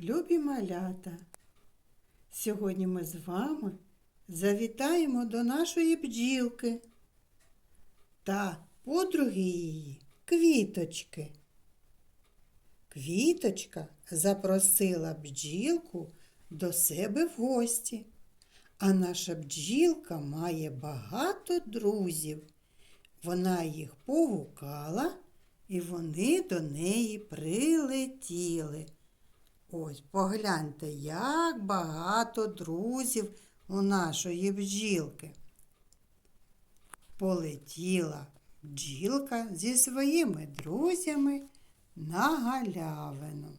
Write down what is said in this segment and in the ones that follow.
Любі малята, сьогодні ми з вами завітаємо до нашої бджілки та подруги її квіточки. Квіточка запросила бджілку до себе в гості, а наша бджілка має багато друзів. Вона їх погукала, і вони до неї прилетіли. Ось погляньте, як багато друзів у нашої бджілки. Полетіла бджілка зі своїми друзями на галявину.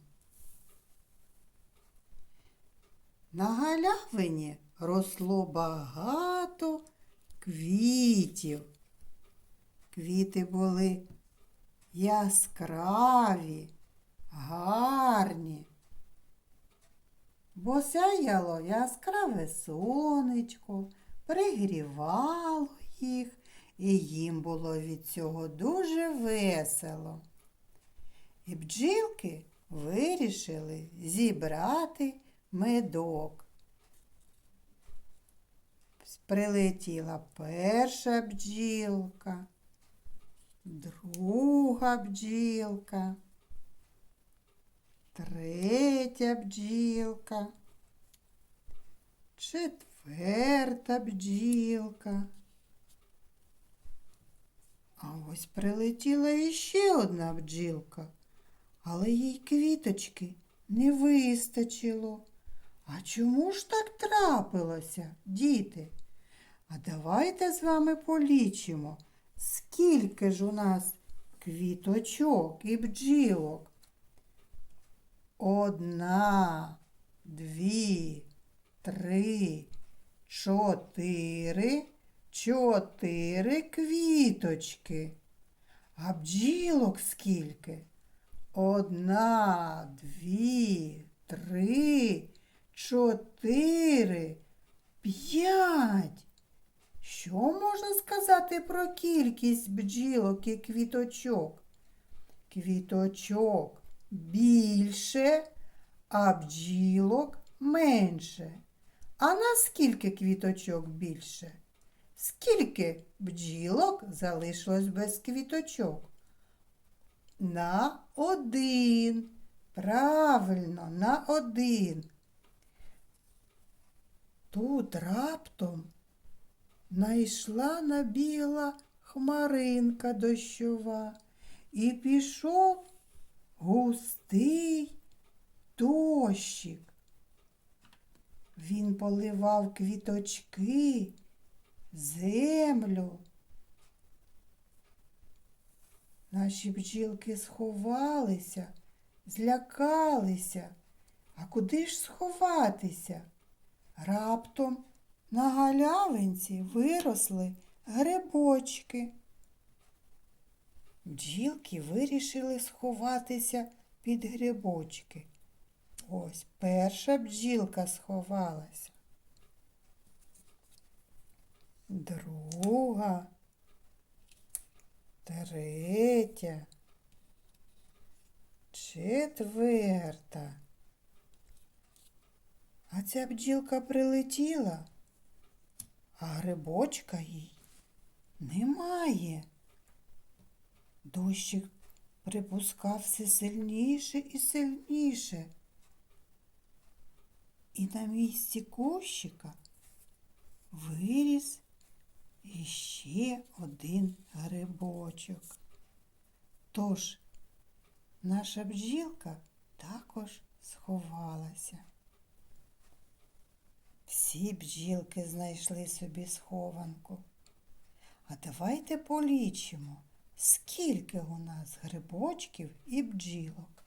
На галявині росло багато квітів. Квіти були яскраві, бо сяяло яскраве сонечко, пригрівало їх, і їм було від цього дуже весело. І бджілки вирішили зібрати медок. Прилетіла перша бджілка, друга бджілка третя бджілка, четверта бджілка. А ось прилетіла іще одна бджілка, але їй квіточки не вистачило. А чому ж так трапилося, діти? А давайте з вами полічимо, скільки ж у нас квіточок і бджілок. Одна, дві, три, чотири, чотири квіточки. А бджілок скільки? Одна, дві, три, чотири, п'ять. Що можна сказати про кількість бджілок і квіточок? Квіточок більше, а бджілок менше. А наскільки квіточок більше? Скільки бджілок залишилось без квіточок? На один. Правильно, на один. Тут раптом найшла набігла хмаринка дощова і пішов густий дощик. Він поливав квіточки, землю. Наші бджілки сховалися, злякалися. А куди ж сховатися? Раптом на галявинці виросли грибочки. Бджілки вирішили сховатися під грибочки. Ось перша бджілка сховалася. Друга, третя, четверта. А ця бджілка прилетіла, а грибочка їй немає. Дощик припускав все сильніше і сильніше. І на місці кущика виріс іще один грибочок. Тож наша бджілка також сховалася. Всі бджілки знайшли собі схованку. А давайте полічимо. Скільки у нас грибочків і бджілок?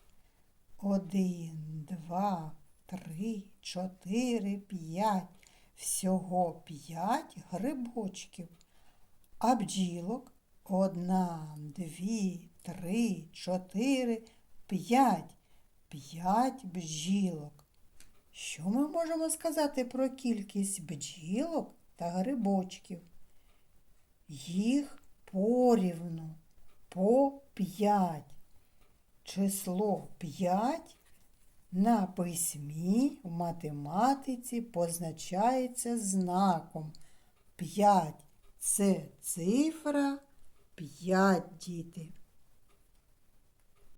Один, два, три, чотири, п'ять. Всього п'ять грибочків. А бджілок одна, дві, три, чотири, п'ять. П'ять бджілок. Що ми можемо сказати про кількість бджілок та грибочків? Їх порівну по 5. Число 5 на письмі в математиці позначається знаком 5. Це цифра 5, діти.